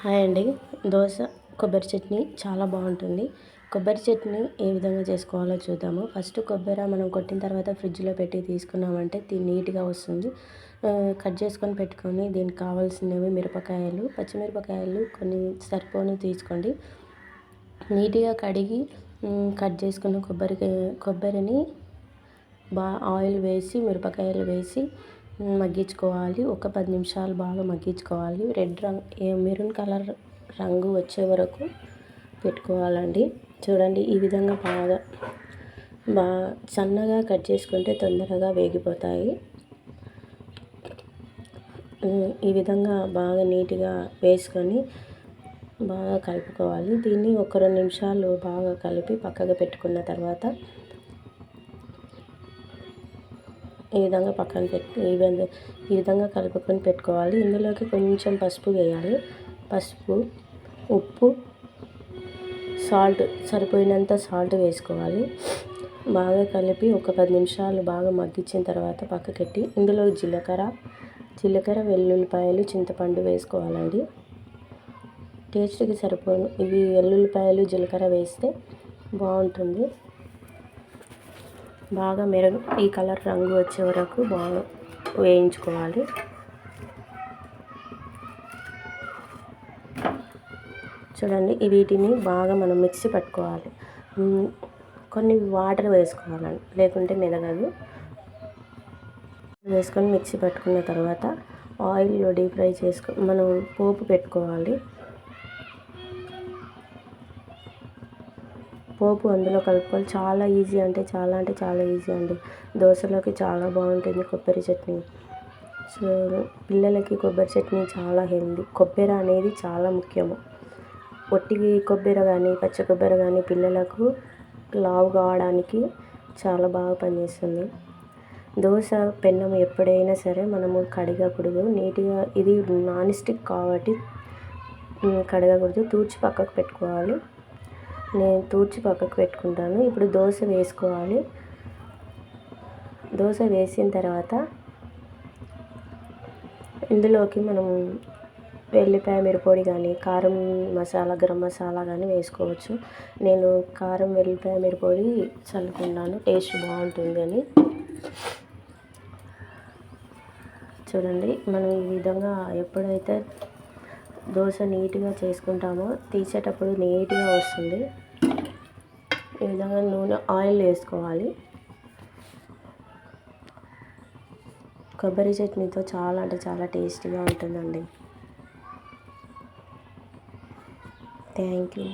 Hi అండి. దోశ కొబ్బరి చట్నీ చాలా బాగుంటుంది. కొబ్బరి చట్నీ ఏ విధంగా చేసుకోవాలో చూద్దాము. ఫస్ట్ కొబ్బరి మనం కొట్టిన తర్వాత ఫ్రిడ్జ్లో పెట్టి తీసుకున్నామంటే నీట్గా వస్తుంది. కట్ చేసుకొని పెట్టుకొని దీనికి కావాల్సినవి మిరపకాయలు పచ్చిమిరపకాయలు కొన్ని సరిపోను తీసుకోండి. నీట్గా కడిగి కట్ చేసుకున్న కొబ్బరి కొబ్బరిని బా ఆయిల్ వేసి మిరపకాయలు వేసి మగ్గించుకోవాలి. ఒక పది నిమిషాలు బాగా మగ్గించుకోవాలి. రెడ్ రంగ్ మెరూన్ కలర్ రంగు వచ్చే వరకు పెట్టుకోవాలండి. చూడండి ఈ విధంగా బాగా బాగా సన్నగా కట్ చేసుకుంటే తొందరగా వేగిపోతాయి. ఈ విధంగా బాగా నీట్గా వేసుకొని బాగా కలుపుకోవాలి. దీన్ని ఒక రెండు నిమిషాలు బాగా కలిపి పక్కగా పెట్టుకున్న తర్వాత ఈ విధంగా పక్కన పెట్టి ఈ విధంగా ఈ విధంగా కలుపుకొని పెట్టుకోవాలి. ఇందులోకి కొంచెం పసుపు వేయాలి. పసుపు ఉప్పు సాల్ట్ సరిపోయినంత సాల్ట్ వేసుకోవాలి. బాగా కలిపి ఒక పది నిమిషాలు బాగా మగ్గించిన తర్వాత పక్కకెట్టి ఇందులో జీలకర్ర జీలకర్ర వెల్లుల్లిపాయలు చింతపండు వేసుకోవాలండి. టేస్ట్కి సరిపోను. ఇవి వెల్లుల్లిపాయలు జీలకర్ర వేస్తే బాగుంటుంది. బాగా మెరుగు ఈ కలర్ రంగు వచ్చే వరకు బాగా వేయించుకోవాలి. చూడండి వీటిని బాగా మనం మిక్సీ పట్టుకోవాలి. కొన్ని వాటర్ వేసుకోవాలండి లేకుంటే మెదగదు. వేసుకొని మిక్సీ పట్టుకున్న తర్వాత ఆయిల్లో డీప్ ఫ్రై చేసుకో మనం పోపు పెట్టుకోవాలి. పోపు అందులో కలుపుకోవాలి. చాలా ఈజీ అంటే చాలా అంటే చాలా ఈజీ అండి. దోశలోకి చాలా బాగుంటుంది కొబ్బరి చట్నీ. సో పిల్లలకి కొబ్బరి చట్నీ చాలా హెల్దీ. కొబ్బరి అనేది చాలా ముఖ్యము. ఒట్టి కొబ్బరి కానీ పచ్చ కొబ్బరి కానీ పిల్లలకు లావు కావడానికి చాలా బాగా పనిచేస్తుంది. దోశ పెన్నం ఎప్పుడైనా సరే మనము కడగకూడదు. నీట్గా ఇది నాన్ స్టిక్ కాబట్టి కడగకూడదు. తూర్చి పక్కకు పెట్టుకోవాలి. నేను తూర్చి పక్కకు పెట్టుకుంటాను. ఇప్పుడు దోశ వేసుకోవాలి. దోశ వేసిన తర్వాత ఇందులోకి మనం వెల్లిపాయ మిరపొడి కానీ కారం మసాలా గరం మసాలా కానీ వేసుకోవచ్చు. నేను కారం వెల్లిపాయ మిరపొడి చల్లుకున్నాను. టేస్ట్ బాగుంటుంది అని. చూడండి మనం ఈ విధంగా ఎప్పుడైతే దోశ నీట్గా చేసుకుంటామో తీసేటప్పుడు నీట్గా వస్తుంది. ఈ విధంగా నూనె ఆయిల్ వేసుకోవాలి. కొబ్బరి చట్నీతో చాలా అంటే చాలా టేస్టీగా ఉంటుందండి. Thank you.